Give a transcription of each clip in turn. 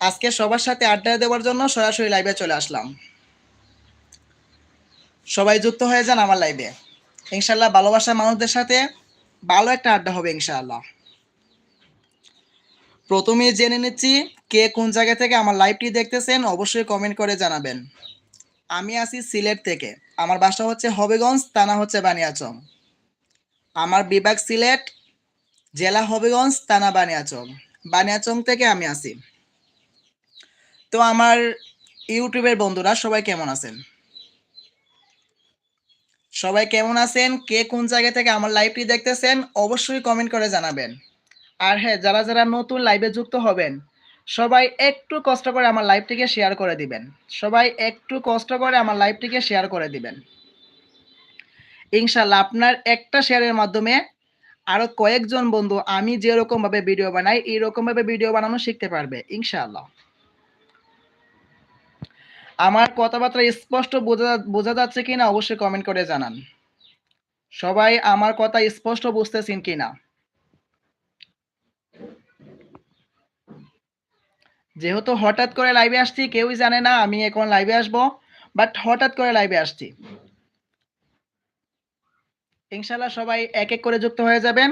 আজকে সবার সাথে আড্ডা দেওয়ার জন্য সরাসরি লাইভে চলে আসলাম। সবাই যুক্ত হয়ে যান আমার লাইভে ইনশাল্লাহ ভালোবাসার মানুষদের সাথে ভালো একটা আড্ডা হবে ইনশাআল্লাহ। প্রথমে জেনে নিচ্ছি কে কোন জায়গা থেকে আমার লাইভটি দেখতেছেন, অবশ্যই কমেন্ট করে জানাবেন। আমি আছি সিলেট থেকে। আমার বাসা হচ্ছে হবিগঞ্জ, থানা হচ্ছে বানিয়াচং আমার বিভাগ সিলেট, জেলা হবিগঞ্জ, থানা বানিয়াচং বানিয়াচং থেকে আমি আসি তো আমার ইউটিউবের বন্ধুরা, সবাই কেমন আছেন? সবাই কেমন আছেন? কে কোন জায়গা থেকে আমার লাইভটি দেখতেছেন, অবশ্যই কমেন্ট করে জানাবেন। আর হ্যাঁ যারা যারা নতুন লাইভে যুক্ত হবেন, সবাই একটু কষ্ট করে আমার লাইভটিকে শেয়ার করে দিবেন। সবাই একটু কষ্ট করে আমার লাইভটিকে শেয়ার করে দিবেন। ইনশাল্লাহ আপনার একটা শেয়ারের মাধ্যমে আরও কয়েকজন বন্ধু আমি যেরকম ভাবে ভিডিও বানাই এইরকম ভাবে ভিডিও বানানো শিখতে পারবে, ইনশাআল্লাহ। আমার কথাবার্তা স্পষ্ট বোঝা বোঝা যাচ্ছে কিনা অবশ্যই কমেন্ট করে জানান। সবাই আমার কথা স্পষ্ট বুঝতেছেন কিনা? যেহেতু হঠাৎ করে লাইভে আসছি, কেউই জানে না আমি এখন লাইভে আসব বাট হঠাৎ করে লাইভে আসছি। ইনশাল্লাহ সবাই এক এক করে যুক্ত হয়ে যাবেন,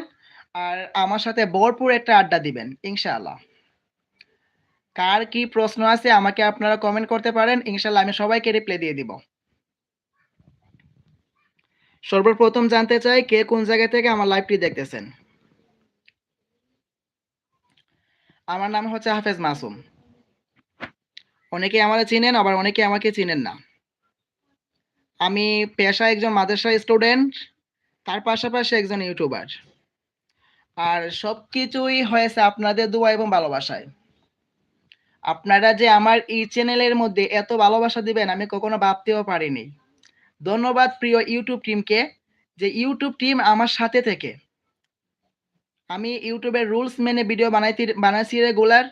আর আমার সাথে ভরপুর একটা আড্ডা দিবেন, ইনশাআল্লাহ। কার কি প্রশ্ন আছে আমাকে আপনারা কমেন্ট করতে পারেন, ইনশাল্লাহ আমি সবাইকে রিপ্লাই দিয়ে দিব। সর্বপ্রথম জানতে চাই কে কোন জায়গা থেকে আমার লাইভটি দেখতেছেন? আমার নাম হচ্ছে হাফেজ মাসুম। অনেকে আমাকে চিনেন, আবার অনেকে আমাকে চিনেন না। আমি পেশা একজন মাদ্রাসা স্টুডেন্ট তার পাশাপাশি একজন ইউটিউবার আর সব কিছুই হয়েছে আপনাদের দোয়া এবং ভালোবাসায়। আপনারা যে আমার এই চ্যানেলের মধ্যে এত ভালোবাসা দিবেন, আমি কখনো ভাবতেও পারিনি। ধন্যবাদ প্রিয় ইউটিউব টিমকে যে ইউটিউব টিম আমার সাথে থেকে। আমি ইউটিউবের রুলস মেনে ভিডিও বানাইতে, বানাইছি রেগুলার।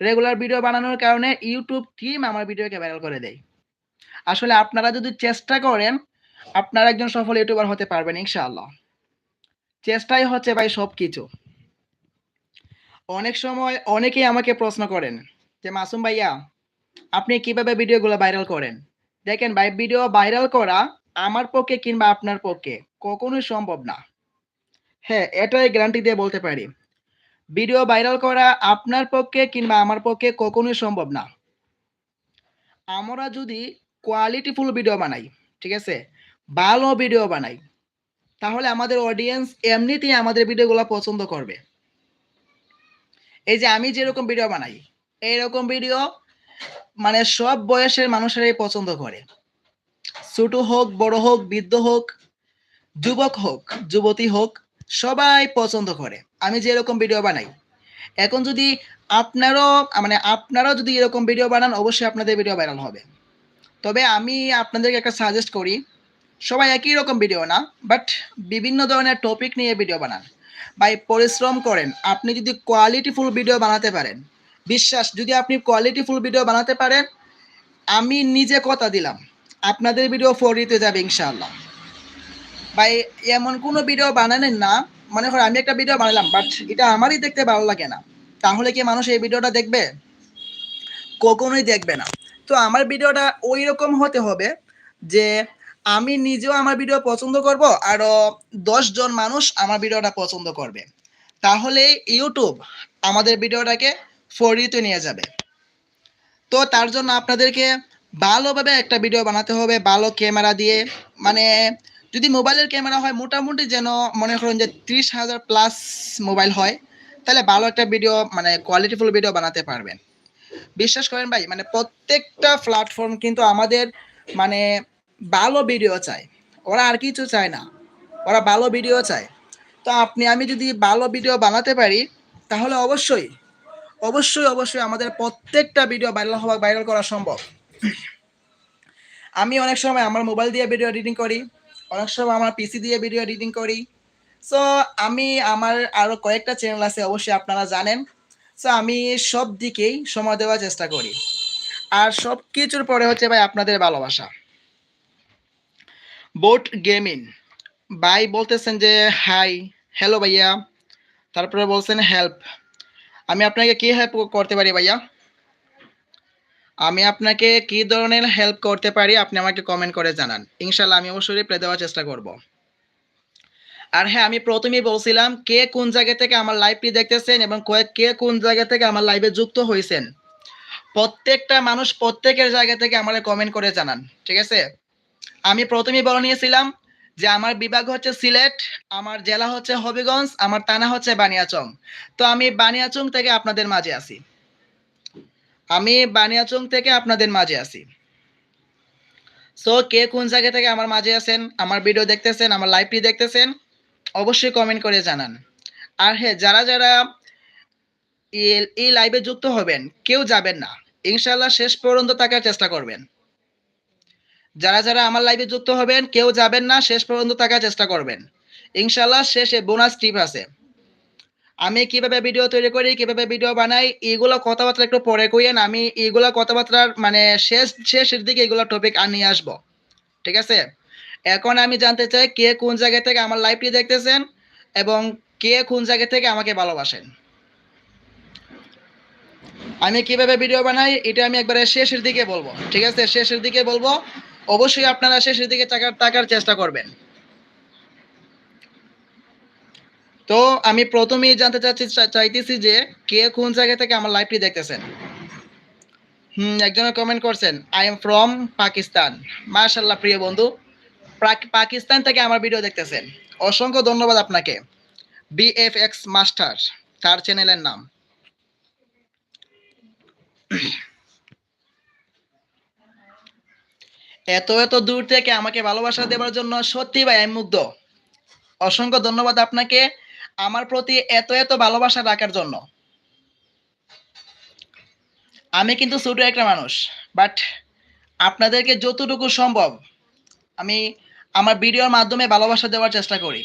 রেগুলার ভিডিও বানানোর কারণে ইউটিউব টিম আমার ভিডিওকে ভাইরাল করে দেয়। আসলে আপনারা যদি চেষ্টা করেন, আপনারা একজন সফল ইউটিউবার হতে পারবেন ইনশাআল্লাহ। চেষ্টাই হচ্ছে ভাই সব কিছু অনেক সময় অনেকেই আমাকে প্রশ্ন করেন যে, মাসুম ভাইয়া, আপনি কীভাবে ভিডিওগুলো ভাইরাল করেন? দেখেন ভাই, ভিডিও ভাইরাল করা আমার পক্ষে কিংবা আপনার পক্ষে কখনোই সম্ভব না। হ্যাঁ এটাই গ্যারান্টি দিয়ে বলতে পারি। ভিডিও ভাইরাল করা আপনার পক্ষে কিংবা আমার পক্ষে কখনোই সম্ভব না। আমরা যদি কোয়ালিটিফুল ভিডিও বানাই, ঠিক আছে? ভালো ভিডিও বানাই, তাহলে আমাদের অডিয়েন্স এমনিতেই আমাদের ভিডিওগুলো পছন্দ করবে। এই যে আমি যেরকম ভিডিও বানাই, এইরকম ভিডিও মানে সব বয়সের মানুষেরাই পছন্দ করে। ছোট হোক, বড় হোক, বৃদ্ধ হোক, যুবক হোক, যুবতী হোক, সবাই পছন্দ করে। আমি যেরকম ভিডিও বানাই, এখন যদি আপনারও মানে আপনারাও যদি এরকম ভিডিও বানান, অবশ্যই আপনাদের ভিডিও ভাইরাল হবে। তবে আমি আপনাদেরকে একটা সাজেস্ট করি, সবাই একই রকম ভিডিও না বাট বিভিন্ন ধরনের টপিক নিয়ে ভিডিও বানান। ভাই, পরিশ্রম করেন। আপনি যদি কোয়ালিটিফুল ভিডিও বানাতে পারেন, বিশ্বাস, যদি আপনি কোয়ালিটিফুল ভিডিও বানাতে পারেন, আমি নিজে কথা দিলাম, আপনাদের ভিডিও ফরিতে যাবে ইনশাআল্লাহ। ভাই, এমন কোনো ভিডিও বানানেন না, মনে করেন আমি একটা ভিডিও বানালাম বাট এটা আমারই দেখতে ভালো লাগে না। তাহলে কি মানুষ এই ভিডিওটা দেখবে? কখনোই দেখবে না। তো আমার ভিডিওটা ওই রকম হতে হবে যে আমি নিজেও আমার ভিডিও পছন্দ করব, আরও দশ জন মানুষ আমার ভিডিওটা পছন্দ করবে। তাহলে ইউটিউব আমাদের ভিডিওটাকে ফরিতে নিয়ে যাবে। তো তার জন্য আপনাদেরকে ভালোভাবে একটা ভিডিও বানাতে হবে, ভালো ক্যামেরা দিয়ে। মানে যদি মোবাইলের ক্যামেরা হয়, মোটামুটি যেন মনে করেন যে ত্রিশ হাজার প্লাস মোবাইল হয়, তাহলে ভালো একটা ভিডিও মানে কোয়ালিটিফুল ভিডিও বানাতে পারবেন। বিশ্বাস করেন ভাই মানে প্রত্যেকটা প্ল্যাটফর্ম কিন্তু আমাদের মানে ভালো ভিডিও চায়। ওরা আর কিছু চায় না। ওরা ভালো ভিডিও চায়। তো আপনি, আমি যদি ভালো ভিডিও বানাতে পারি, তাহলে অবশ্যই অবশ্যই অবশ্যই আমাদের প্রত্যেকটা ভিডিও ভাইরাল হওয়া ভাইরাল করা সম্ভব। আমি অনেক সময় আমার মোবাইল দিয়ে ভিডিও এডিটিং করি, অনেক সময় আমার পিসি দিয়ে ভিডিও এডিটিং করি। সো আমি, আমার আরও কয়েকটা চ্যানেল আছে, অবশ্যই আপনারা জানেন। সো আমি সব দিকেই সময় দেওয়ার চেষ্টা করি। আর সব কিছুর পরে হচ্ছে ভাই আপনাদের ভালোবাসা। বোট গেমিং ভাই বলতেছেন যে হাই হ্যালো ভাইয়া। তারপরে বলছেন হেল্প আমি আপনাকে কি হেল্প করতে পারি ভাইয়া? আমি আপনাকে কি ধরনের হেল্প করতে পারি আপনি আমাকে কমেন্ট করে জানান। ইনশাল্লাহ আমি অবশ্যই রিপ্লাই দেওয়ার চেষ্টা করব। আর হ্যাঁ আমি প্রথমেই বলছিলাম, কে কোন জায়গা থেকে আমার লাইভটি দেখতেছেন এবং কয়েক কে কোন জায়গা থেকে আমার লাইভে যুক্ত হয়েছেন? প্রত্যেকটা মানুষ প্রত্যেকের জায়গা থেকে আমার কমেন্ট করে জানান, ঠিক আছে? আমি প্রথমেই বলে নিয়েছিলাম যে আমার বিভাগ হচ্ছে সিলেট, আমার জেলা হচ্ছে হবিগঞ্জ, আমার থানা হচ্ছে বানিয়াচং। তো আমি বানিয়াচং থেকে আপনাদের মাঝে আছি। আমি বানিয়াচং থেকে আপনাদের মাঝে আছি। সো কে কোন জায়গা থেকে আমার মাঝে আছেন, আমার ভিডিও দেখতেছেন, আমার লাইভটি দেখতেছেন, অবশ্যই কমেন্ট করে জানান। আর হ্যাঁ যারা যারা এই লাইভে যুক্ত হবেন, কেউ যাবেন না। ইনশাল্লাহ শেষ পর্যন্ত থাকার চেষ্টা করবেন। যারা যারা আমার লাইভে যুক্ত হবেন, কেউ যাবেন না, শেষ পর্যন্ত থাকার চেষ্টা করবেন। ইনশাল্লাহ শেষে বোনাস টিপ আছে। আমি কীভাবে ভিডিও তৈরি করি, কীভাবে ভিডিও বানাই, এগুলো কথাবার্তা একটু পরে কইয়েন। আমি এগুলো কথাবার্তার মানে শেষ, শেষের দিকে এগুলো টপিক আর নিয়ে আসব। ঠিক আছে? এখন আমি জানতে চাই কে কোন জায়গা থেকে আমার লাইভটি দেখতেছেন এবং কে কোন জায়গা থেকে আমাকে ভালোবাসেন। আমি কীভাবে ভিডিও বানাই, এটা আমি একবারে শেষের দিকে বলব। ঠিক আছে? শেষের দিকে বলব। অবশ্যই আপনারা শেষের দিকে টাকার টাকার চেষ্টা করবেন। তো আমি প্রথমেই জানতে চাচ্ছি চাইতেছি যে কে কোন জায়গা থেকে আমার লাইভটি দেখতেছেন? হুম একজনে কমেন্ট করছেন আই এম ফ্রম পাকিস্তান মাশাল্লাহ প্রিয় বন্ধু পাকিস্তান থেকে আমার ভিডিও দেখতেছেন। অসংখ্য ধন্যবাদ আপনাকে। বিএফএক্স মাস্টার তার চ্যানেলের নাম। এত এত দূর থেকে আমাকে ভালোবাসা দেওয়ার জন্য সত্যি ভাই আমি মুগ্ধ। অসংখ্য ধন্যবাদ আপনাকে আমার প্রতি এত এত ভালোবাসা রাখার জন্য। আমি কিন্তু ছোট একটা মানুষ বাট আপনাদেরকে যতটুকু সম্ভব আমি আমার ভিডিওর মাধ্যমে ভালোবাসা দেওয়ার চেষ্টা করি।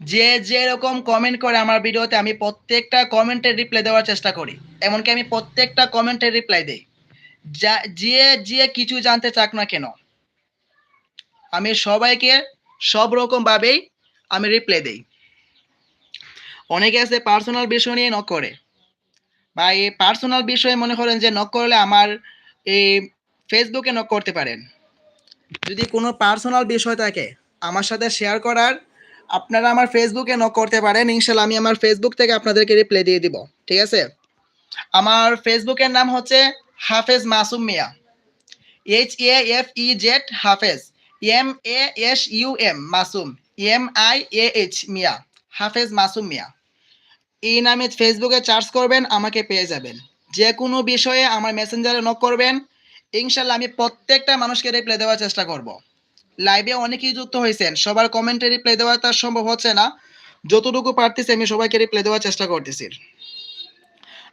যে যেরকম কমেন্ট করে আমার ভিডিওতে আমি প্রত্যেকটা কমেন্টের রিপ্লাই দেওয়ার চেষ্টা করি। এমনকি আমি প্রত্যেকটা কমেন্টের রিপ্লাই দিই। যা, যে কিছু জানতে চাক না কেন, আমি সবাইকে সব রকম ভাবেই আমি রিপ্লাই দেই। অনেকে আছে পার্সোনাল বিষয় নিয়ে নক করে। বা এই পার্সোনাল বিষয়ে মনে করেন যে নক করলে আমার এই ফেসবুকে নক করতে পারেন। যদি কোনো পার্সোনাল বিষয় থাকে, আমার সাথে শেয়ার করার, আপনারা আমার ফেসবুকে নক করতে পারেন। ইনশাল্লাহ আমি আমার ফেসবুক থেকে আপনাদেরকে রিপ্লাই দিয়ে দিব। ঠিক আছে? আমার ফেসবুকের নাম হচ্ছে Hafez Masum Miah. H A F E Z Hafez. M A S U M Masum. M I A H Miah. Hafez Masum Miah. এই নামে ফেসবুকে চার্জ করবেন, আমাকে পেয়ে যাবেন। যে কোনো বিষয়ে আমার মেসেঞ্জারে নক করবেন। ইনশাল্লাহ আমি প্রত্যেকটা মানুষকে রিপ্লাই দেওয়ার চেষ্টা করব। লাইভে অনেকেই যুক্ত হয়েছেন, সবার কমেন্টে রিপ্লাই দেওয়া তার সম্ভব হচ্ছে না। যতটুকু পারতেছি আমি সবাইকে রিপ্লাই দেওয়ার চেষ্টা করতেছি।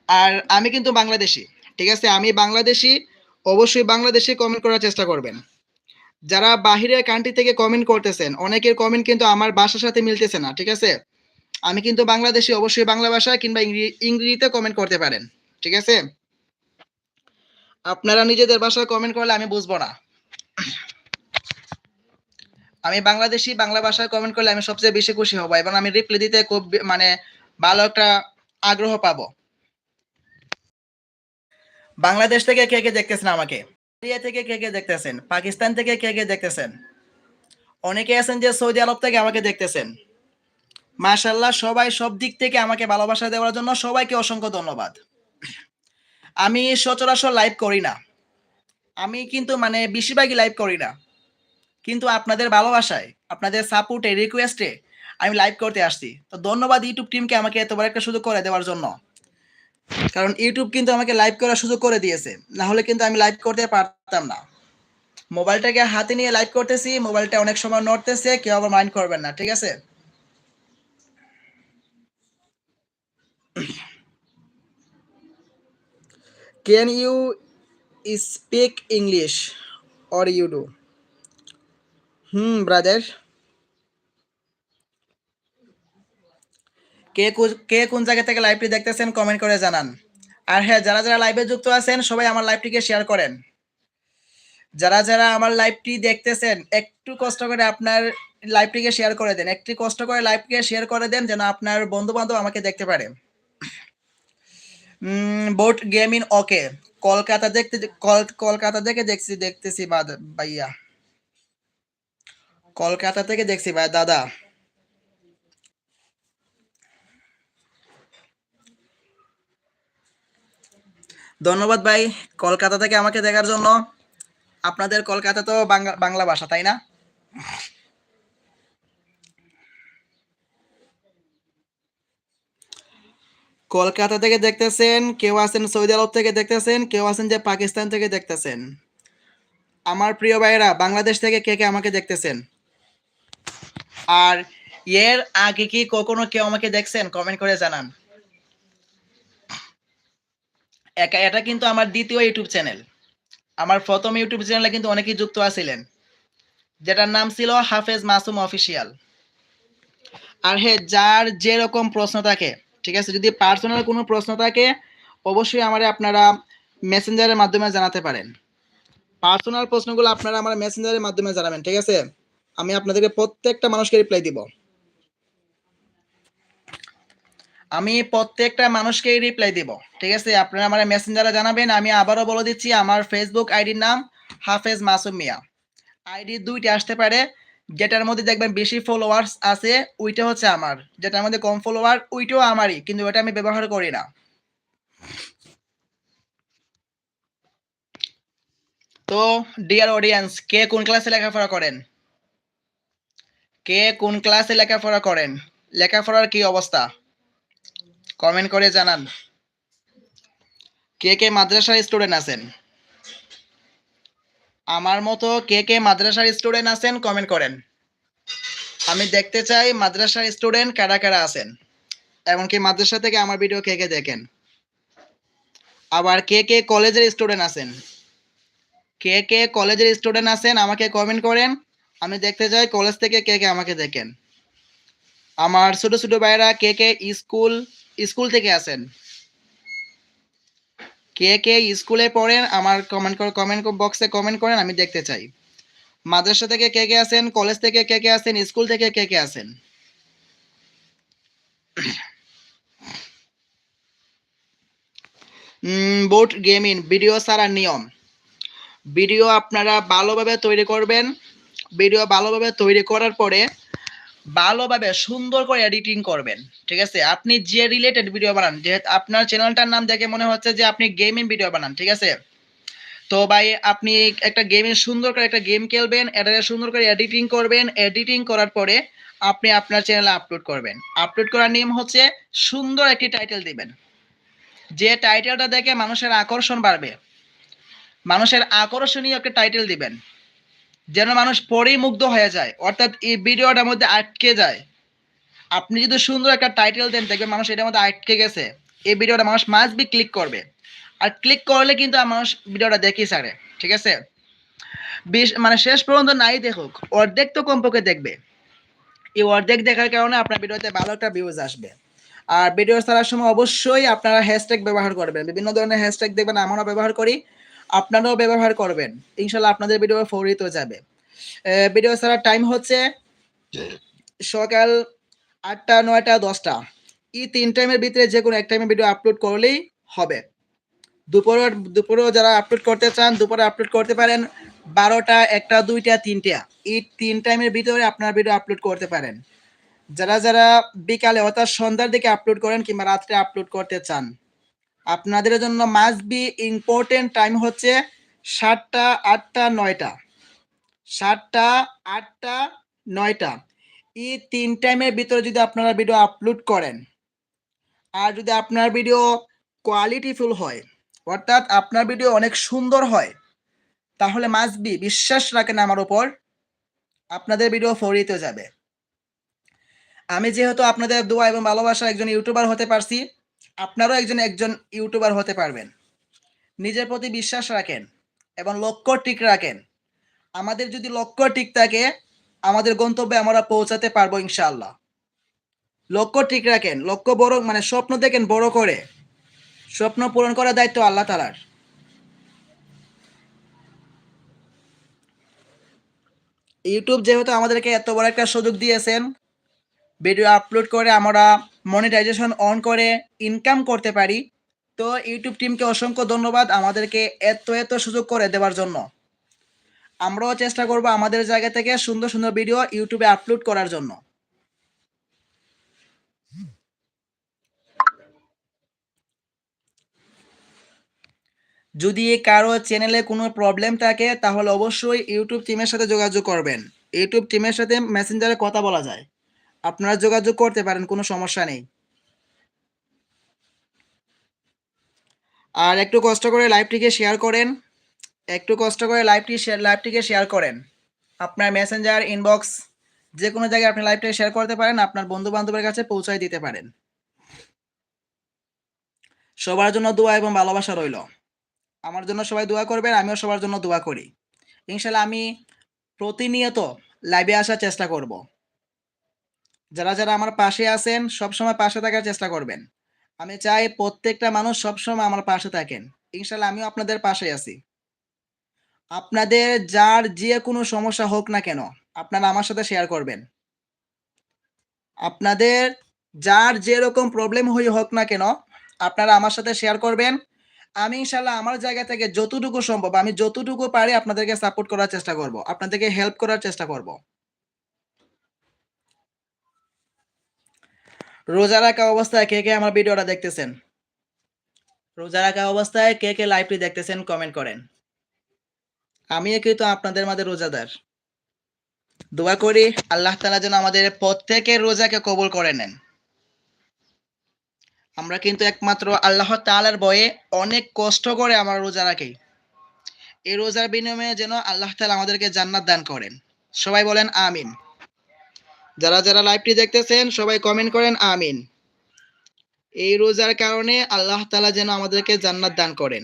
আর আমি কিন্তু বাংলাদেশি। ঠিক আছে? আমি বাংলাদেশি, অবশ্যই বাংলাদেশি কমেন্ট করার চেষ্টা করবেন। যারা বাহিরের কান্ট্রি থেকে কমেন্ট করতেছেন, অনেকের কমেন্ট কিন্তু আমার ভাষার সাথে মিলতেছে না, ঠিক আছে? আমি কিন্তু বাংলাদেশি, অবশ্যই বাংলা ভাষা কিংবা ইংরি- ইংরেজিতে কমেন্ট করতে পারেন, ঠিক আছে? আপনারা নিজেদের ভাষায় কমেন্ট করলে আমি বুঝব না। আমি বাংলাদেশি, বাংলা ভাষায় কমেন্ট করলে আমি সবচেয়ে বেশি খুশি হব এবং আমি রিপ্লাই দিতে খুব মানে ভালো একটা আগ্রহ পাবো। বাংলাদেশ থেকে কে কে দেখতেছেন আমাকে? ইন্ডিয়া থেকে কে কে দেখতেছেন? পাকিস্তান থেকে কে কে দেখতেছেন? অনেকে আছেন যে সৌদি আরব থেকে আমাকে দেখতেছেন। মাশাল্লাহ সবাই সব দিক থেকে আমাকে ভালোবাসা দেওয়ার জন্য সবাইকে অসংখ্য ধন্যবাদ। আমি সচরাচর লাইভ করি না। আমি কিন্তু মানে বেশিরভাগই লাইভ করি না। কিন্তু আপনাদের ভালোবাসায়, আপনাদের সাপোর্টে রিকোয়েস্টে আমি লাইভ করতে আসছি। তো ধন্যবাদ ইউটিউব টিমকে আমাকে এতবার একটা সুযোগ করে দেওয়ার জন্য। কারণ ইউটিউব কিন্তু আমাকে লাইভ করার সুযোগ করে দিয়েছে। না হলে কিন্তু আমি লাইভ করতে পারতাম না। মোবাইলটাকে হাতে নিয়ে লাইভ করতেছি, মোবাইলটা অনেক সময় নড়তেছে, কেউ আবার মাইন্ড করবেন না, ঠিক আছে? Can you speak English or you do hmm brother কে কো- কোন জায়গা থেকে লাইভটি দেখতেছেন কমেন্ট করে জানান। আর হ্যাঁ যারা যারা লাইভে যুক্ত আছেন, সবাই আমার লাইভটিকে শেয়ার করেন। যারা যারা আমার লাইভটি দেখতেছেন, একটু কষ্ট করে আপনার লাইভটিকে শেয়ার করে দেন। একটু কষ্ট করে লাইভকে শেয়ার করে দেন, যেন আপনার বন্ধু বান্ধব আমাকে দেখতে পারে। Boat game in okay Kolkata দেখতে, কল- কলকাতা থেকে দেখছি, দেখতেছি ভাইয়া। কলকাতা থেকে দেখছি ভাই, দাদা। ধন্যবাদ ভাই, কলকাতা থেকে আমাকে দেখার জন্য। আপনাদের কলকাতা তো বাংলা বাংলা ভাষা, তাই না? কলকাতা থেকে দেখতেছেন, কেউ আছেন সৌদি আরব থেকে দেখতেছেন, কেউ আছেন যে পাকিস্তান থেকে দেখতেছেন। আমার প্রিয় ভাইয়েরা, বাংলাদেশ থেকে কে কে আমাকে দেখতেছেন? আর এর আগে কি কখনো কেউ আমাকে দেখছেন? কমেন্ট করে জানান। এটা কিন্তু আমার দ্বিতীয় ইউটিউব চ্যানেল। আমার প্রথম ইউটিউব চ্যানেলে কিন্তু অনেকেই যুক্ত আছিলেন, যেটার নাম ছিল হাফেজ মাসুম অফিসিয়াল। আর হ্যাঁ যার যেরকম প্রশ্ন থাকে, ঠিক আছে, যদি পার্সোনাল কোনো প্রশ্ন থাকে, অবশ্যই আমার আপনারা মেসেঞ্জারের মাধ্যমে জানাতে পারেন। পার্সোনাল প্রশ্নগুলো আপনারা আমার মেসেঞ্জারের মাধ্যমে জানাবেন, ঠিক আছে? আমি আপনাদেরকে প্রত্যেকটা মানুষকে রিপ্লাই দিব। আমি প্রত্যেকটা মানুষকেই রিপ্লাই দিব, ঠিক আছে? আপনারা আমার মেসেঞ্জারে জানাবেন, আমি আবারও বলে দিচ্ছি, আমার ফেসবুক আইডির নাম হাফেজ মাসুম মিয়া। আইডি দুইটি আসতে পারে, যেটার মধ্যে দেখবেন বেশি ফলোয়ার্স আছে, ওইটা হচ্ছে আমার। যেটার মধ্যে কম ফলোয়ার ওইটাও আমারই, কিন্তু ওটা আমি ব্যবহার করি না। তো ডিয়ার অডিয়েন্স কে কোন ক্লাসে লেখাপড়া করেন? কে কোন ক্লাসে লেখাপড়া করেন? লেখাপড়ার কি অবস্থা? কমেন্ট করে জানান। কে কে মাদ্রাসার স্টুডেন্ট আছেন? আমার মতো কে কে মাদ্রাসার স্টুডেন্ট আছেন, কমেন্ট করেন। আমি দেখতে চাই মাদ্রাসার স্টুডেন্ট কারা কারা আছেন। এমনকি মাদ্রাসা থেকে আমার ভিডিও কে কে দেখেন। আবার কে কে কলেজের স্টুডেন্ট আছেন? কে কে কলেজের স্টুডেন্ট আছেন, আমাকে কমেন্ট করেন। আমি দেখতে চাই কলেজ থেকে কে কে আমাকে দেখেন। আমার ছোট ছোট ভাইরা কে কে স্কুল স্কুল থেকে আছেন কে কে স্কুলে পড়েন, আমার কমেন্ট করে কমেন্ট বক্সে কমেন্ট করেন, আমি দেখতে চাই। মাদ্রাসা থেকে কে কে আছেন কলেজ থেকে কে কে আছেন স্কুল থেকে কে কে আছেন বোট গেমিং ভিডিও ছাড়া নিয়ম। ভিডিও আপনারা ভালোভাবে তৈরি করবেন। ভিডিও ভালোভাবে তৈরি করার পরে ভালোভাবে সুন্দর করে এডিটিং করবেন, ঠিক আছে? আপনি যে রিলেটেড ভিডিও বানান, যেহেতু আপনার চ্যানেলটার নাম দেখে মনে হচ্ছে যে আপনি গেমিং ভিডিও বানান, ঠিক আছে? তো ভাই, আপনি একটা গেমের সুন্দর করে একটা গেম খেলবেন, এটা সুন্দর করে এডিটিং করবেন এডিটিং করার পরে আপনি আপনার চ্যানেলে আপলোড করবেন। আপলোড করার নিয়ম হচ্ছে সুন্দর একটি টাইটেল দিবেন। যে টাইটেলটা দেখে মানুষের আকর্ষণ বাড়বে, মানুষের আকর্ষণীয় একটা টাইটেল দিবেন। যেন মানুষ পরেই মুগ্ধ হয়ে যায়। অর্থাৎ এই ভিডিওটার মধ্যে আটকে যায়। আপনি যদি সুন্দর একটা টাইটেল দেন, দেখবেন মানুষ এটার মধ্যে আটকে গেছে। এই ভিডিওটা মানুষ মাস্ট বি ক্লিক করবে। আর ক্লিক করলে কিন্তু মানুষ ভিডিওটা দেখি ছাড়ে, ঠিক আছে? বিশ মানে শেষ পর্যন্ত নাই দেখুক, অর্ধেক তো কমপক্ষে দেখবে। এই অর্ধেক দেখার কারণে আপনার ভিডিওতে ভালো একটা ভিউজ আসবে। আর ভিডিও ছাড়ার সময় অবশ্যই আপনারা হ্যাশট্যাগ ব্যবহার করবেন। বিভিন্ন ধরনের হ্যাশট্যাগ দেখবেন আমরাও ব্যবহার করি। আপনারাও ব্যবহার করবেন। ইনশাল্লাহ আপনাদের ভিডিও ফৌরিত যাবে। ভিডিও ছাড়ার টাইম হচ্ছে সকাল আটটা, নয়টা, দশটা। এই তিন টাইমের ভিতরে যে কোনো এক টাইমে ভিডিও আপলোড করলেই হবে। দুপুরে দুপুরেও যারা আপলোড করতে চান, দুপুরে আপলোড করতে পারেন। বারোটা, একটা, দুইটা, তিনটা। এই তিন টাইমের ভিতরে আপনার ভিডিও আপলোড করতে পারেন। যারা যারা বিকালে অর্থাৎ সন্ধ্যার দিকে আপলোড করেন কিংবা রাত্রে আপলোড করতে চান আপনাদের জন্য মাস্ট বি ইম্পর্টেন্ট টাইম হচ্ছে সাতটা, আটটা, নয়টা। সাতটা, আটটা, নয়টা। এই তিন টাইমের ভিতরে যদি আপনারা ভিডিও আপলোড করেন, আর যদি আপনার ভিডিও কোয়ালিটিফুল হয়, অর্থাৎ আপনার ভিডিও অনেক সুন্দর হয়, তাহলে মাস্ট বি বিশ্বাস রাখেন আমার উপর, আপনাদের ভিডিও ফরিতে যাবে। আমি যেহেতু আপনাদের দোয়া এবং ভালোবাসা একজন ইউটিউবার হতে পারছি আপনারাও একজন একজন ইউটিউবার হতে পারবেন। নিজের প্রতি বিশ্বাস রাখেন এবং লক্ষ্য ঠিক রাখেন। আমাদের যদি লক্ষ্য ঠিক থাকে, আমাদের গন্তব্যে আমরা পৌঁছাতে পারব ইনশাআল্লাহ। লক্ষ্য ঠিক রাখেন, লক্ষ্য বড় মানে স্বপ্ন দেখেন বড় করে। স্বপ্ন পূরণ করার দায়িত্ব আল্লাহ তালার। ইউটিউব যেহেতু আমাদেরকে এত বড় একটা সুযোগ দিয়েছেন ভিডিও আপলোড করে আমরা মনিটাইজেশন অন করে ইনকাম করতে পারি। তো ইউটিউব টিমকে অসংখ্য ধন্যবাদ আমাদেরকে এত এত সুযোগ করে দেওয়ার জন্য। আমরাও চেষ্টা করব আমাদের জায়গা থেকে সুন্দর সুন্দর ভিডিও ইউটিউবে আপলোড করার জন্য। যদি কারও চ্যানেলে কোনো প্রবলেম থাকে, তাহলে অবশ্যই ইউটিউব টিমের সাথে যোগাযোগ করবেন। ইউটিউব টিমের সাথে মেসেঞ্জারে কথা বলা যায়। আপনারা যোগাযোগ করতে পারেন, কোনো সমস্যা নেই। আর একটু কষ্ট করে লাইভটিকে শেয়ার করেন। একটু কষ্ট করে লাইভটি লাইভটিকে শেয়ার করেন। আপনার মেসেঞ্জার ইনবক্স যে কোনো জায়গায় আপনি লাইভটাকে শেয়ার করতে পারেন, আপনার বন্ধু বান্ধবের কাছে পৌঁছায় দিতে পারেন। সবার জন্য দোয়া এবং ভালোবাসা রইল। আমার জন্য সবাই দোয়া করবেন, আমিও সবার জন্য দোয়া করি। ইনশাল্লাহ আমি প্রতিনিয়ত লাইভে আসার চেষ্টা করব। যারা যারা আমার পাশে আছেন, সবসময় পাশে থাকার চেষ্টা করবেন। আমি চাই প্রত্যেকটা মানুষ সবসময় আমার পাশে থাকেন। ইনশাল্লাহ আমিও আপনাদের পাশে আছি। আপনাদের যার যে কোনো সমস্যা হোক না কেন, আপনারা আমার সাথে শেয়ার করবেন। আপনাদের যার যেরকম প্রবলেম হয়ে হোক না কেন, আপনারা আমার সাথে শেয়ার করবেন। আমি ইনশাল্লাহ আমার জায়গা থেকে যতটুকু সম্ভব, আমি যতটুকু পারি আপনাদেরকে সাপোর্ট করার চেষ্টা করব। আপনাদেরকে হেল্প করার চেষ্টা করব। রোজা রাখা অবস্থায় কে কে আমার ভিডিওটা দেখতেছেন? রোজা রাখা অবস্থায় কে কে লাইভটি দেখতেছেন কমেন্ট করেন। আমি কিন্তু আপনাদের মাঝে রোজাদার। দোয়া করি আল্লাহ তালা যেন আমাদের প্রত্যেকের রোজাকে কবুল করে নেন। আমরা কিন্তু একমাত্র আল্লাহ তালার বয়ে অনেক কষ্ট করে আমরা রোজা রাখি। এই রোজার বিনিময়ে যেন আল্লাহ তালা আমাদেরকে জান্নাত দান করেন। সবাই বলেন, আমিন। যারা যারা লাইভটি দেখতেছেন, সবাই কমেন্ট করেন, আমিন। এই রোজার কারণে আল্লাহ তালা যেন আমাদেরকে জান্নাত দান করেন।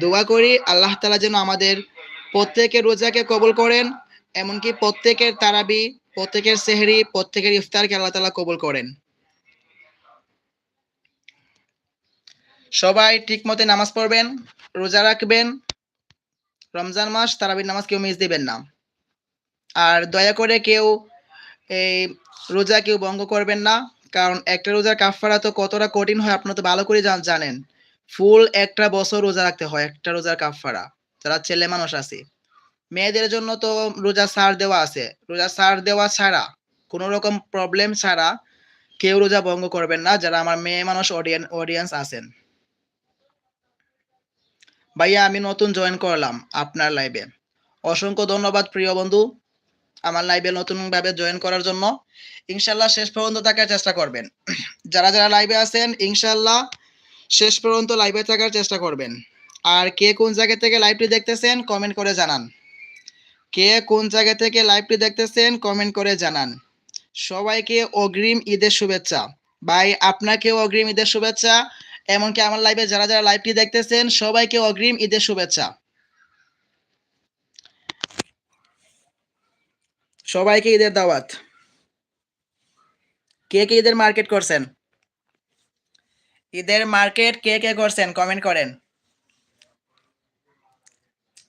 দোয়া করি আল্লাহ তালা যেন আমাদের প্রত্যেকের রোজাকে কবুল করেন, এমনকি প্রত্যেকের তারাবি, প্রত্যেকের সেহরি, প্রত্যেকের ইফতারকে আল্লাহ তালা কবুল করেন। সবাই ঠিক মতে নামাজ পড়বেন, রোজা রাখবেন। রমজান মাস তারাবির নামাজ কেউ মিস দিবেন না। আর দয়া করে কেউ, এই রোজা কেউ ভঙ্গ করবেন না, কারণ একটা রোজার কাফারা তো কতটা কঠিন হয় আপনারা তো ভালো করে জানেন। ফুল একটা বছর রোজা রাখতে হয়, একটা রোজার কাফারা যারা ছেলে মানুষ আছে। মেয়েদের জন্য তো রোজা সার দেওয়া আছে। রোজা সার দেওয়া ছাড়া, কোনো রকম প্রবলেম ছাড়া কেউ রোজা ভঙ্গ করবেন না, যারা আমার মেয়ে মানুষ অডিয়েন্স আছেন। ভাইয়া, আমি নতুন জয়েন করলাম আপনার লাইভে অসংখ্য ধন্যবাদ, প্রিয় বন্ধু। আমার লাইভে নতুনভাবে জয়েন করার জন্য, ইনশাল্লাহ শেষ পর্যন্ত থাকার চেষ্টা করবেন। যারা যারা লাইভে আছেন, ইনশাল্লাহ শেষ পর্যন্ত লাইভে থাকার চেষ্টা করবেন। আর কে কোন জায়গা থেকে লাইভটি দেখতেছেন কমেন্ট করে জানান। কে কোন জায়গা থেকে লাইভটি দেখতেছেন কমেন্ট করে জানান। সবাইকে অগ্রিম ঈদের শুভেচ্ছা। ভাই, আপনাকেও অগ্রিম ঈদের শুভেচ্ছা। এমনকি আমার লাইভে যারা যারা লাইভটি দেখতেছেন, সবাইকে অগ্রিম ঈদের শুভেচ্ছা। সবাইকে ঈদের দাওয়াত। কে কে ঈদের মার্কেট করছেন? ঈদের মার্কেট কে কে করছেন? কমেন্ট করেন।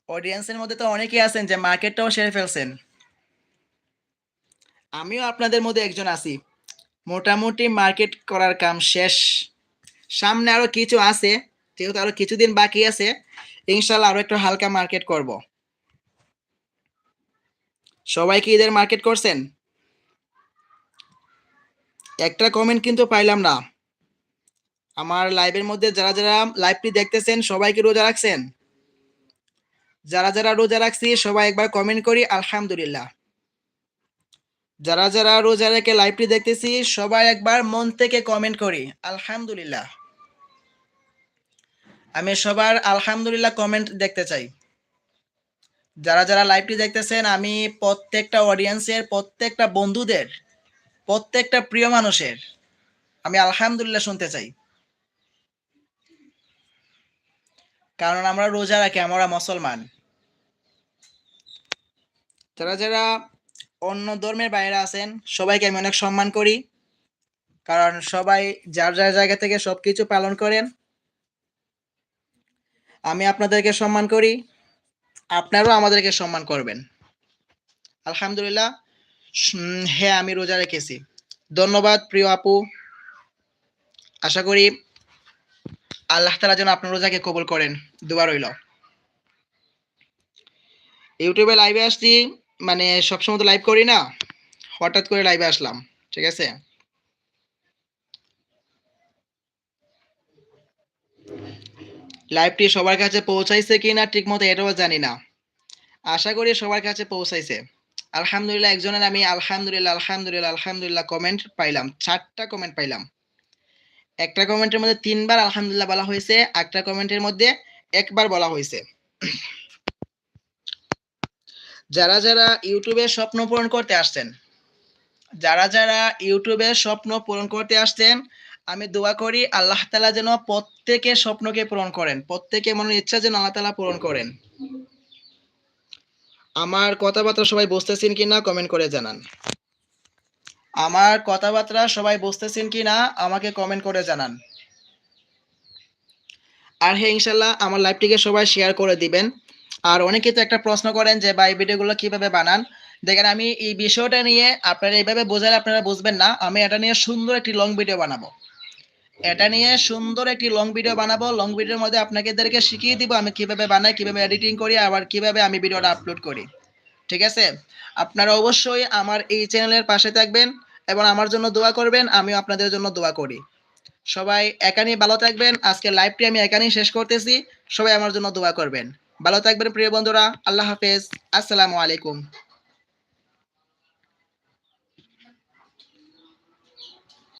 অডিয়েন্সের মধ্যে তো অনেকেই আছেন যে মার্কেটটাও সেরে ফেলছেন। আমিও আপনাদের মধ্যে একজন আছি। মোটামুটি মার্কেট করার কাম শেষ। সামনে আরও কিছু আছে, যেহেতু আরও কিছুদিন বাকি আছে, ইনশাল্লাহ আরও একটু হালকা মার্কেট করব। সবাই কি ঈদের মার্কেট করছেন? একটা কমেন্ট কিন্তু পাইলাম না। আমার লাইভের মধ্যে যারা যারা লাইভটি দেখতেছেন, সবাইকে রোজা রাখছেন? যারা যারা রোজা রাখছি, সবাই একবার কমেন্ট করি, আলহামদুলিল্লাহ। যারা যারা রোজা রেখে লাইভটি দেখতেছি, সবাই একবার মন থেকে কমেন্ট করি, আলহামদুলিল্লাহ। আমি সবার আলহামদুলিল্লাহ কমেন্ট দেখতে চাই। যারা যারা লাইভটি দেখতেছেন, আমি প্রত্যেকটা অডিয়েন্সের প্রত্যেকটা বন্ধুদের, প্রত্যেকটা প্রিয় মানুষের, আমি আলহামদুলিল্লাহ শুনতে চাই। কারণ আমরা রোজা রাখি, আমরা মুসলমান। যারা যারা অন্য ধর্মের বাইরে আছেন, সবাইকে আমি অনেক সম্মান করি। কারণ সবাই যার যার জায়গা থেকে সবকিছু পালন করেন। আমি আপনাদেরকে সম্মান করি। আপনারাও আমাদেরকে সম্মান করবেন। আলহামদুলিল্লাহ হ্যাঁ আমি রোজা রেখেছি। ধন্যবাদ, প্রিয় আপু। আশা করি আল্লাহ তালা যেন আপনার রোজাকে কবুল করেন। দোয়া রইল। ইউটিউবে লাইভে আসছি মানে সবসময় তো লাইভ করি না। হঠাৎ করে লাইভে আসলাম, ঠিক আছে? লাইভটি সবার কাছে পৌঁছাইছে কিনা ঠিক মতো এটাও জানি না। আশা করি সবার কাছে পৌঁছাইছে। আলহামদুলিল্লাহ, একজনের আমি আলহামদুলিল্লাহ আলহামদুলিল্লাহ আলহামদুলিল্লাহ কমেন্ট পাইলাম। চারটা কমেন্ট পাইলাম। একটা কমেন্টের মধ্যে তিনবার আলহামদুলিল্লাহ বলা হয়েছে একটা কমেন্টের মধ্যে একবার বলা হয়েছে। যারা যারা ইউটিউবে স্বপ্ন পূরণ করতে আসছেন, যারা যারা ইউটিউবে স্বপ্ন পূরণ করতে আসছেন আমি দোয়া করি আল্লাহ তালা যেন প্রত্যেকে স্বপ্নকে পূরণ করেন। প্রত্যেকে মনের ইচ্ছা যেন আল্লাহ তালা পূরণ করেন। আমার কথাবার্তা সবাই বুঝতেছেন কি না কমেন্ট করে জানান। আমার কথাবার্তা সবাই বুঝতেছেন কিনা আমাকে কমেন্ট করে জানান। আর হ্যাঁ ইনশাল্লাহ আমার লাইভটিকে সবাই শেয়ার করে দিবেন। আর অনেকে তো একটা প্রশ্ন করেন যে, ভাই ভিডিওগুলো কীভাবে বানান? দেখেন, আমি এই বিষয়টা নিয়ে আপনারা এইভাবে বোঝালে আপনারা বুঝবেন না। আমি এটা নিয়ে সুন্দর একটি লং ভিডিও বানাবো। এটা নিয়ে সুন্দর একটি লং ভিডিও বানাবো। লং ভিডিওর মধ্যে আপনাকে আপনাদেরকে শিখিয়ে দিব আমি কীভাবে বানাই, কীভাবে এডিটিং করি, আবার কীভাবে আমি ভিডিওটা আপলোড করি। ঠিক আছে? আপনারা অবশ্যই আমার এই চ্যানেলের পাশে থাকবেন এবং আমার জন্য দোয়া করবেন, আমিও আপনাদের জন্য দোয়া করি। সবাই একানি ভালো থাকবেন। আজকে লাইভটি আমি একানি শেষ করতেছি। সবাই আমার জন্য দোয়া করবেন। ভালো থাকবেন প্রিয় বন্ধুরা। আল্লাহ হাফেজ। আসসালামু আলাইকুম।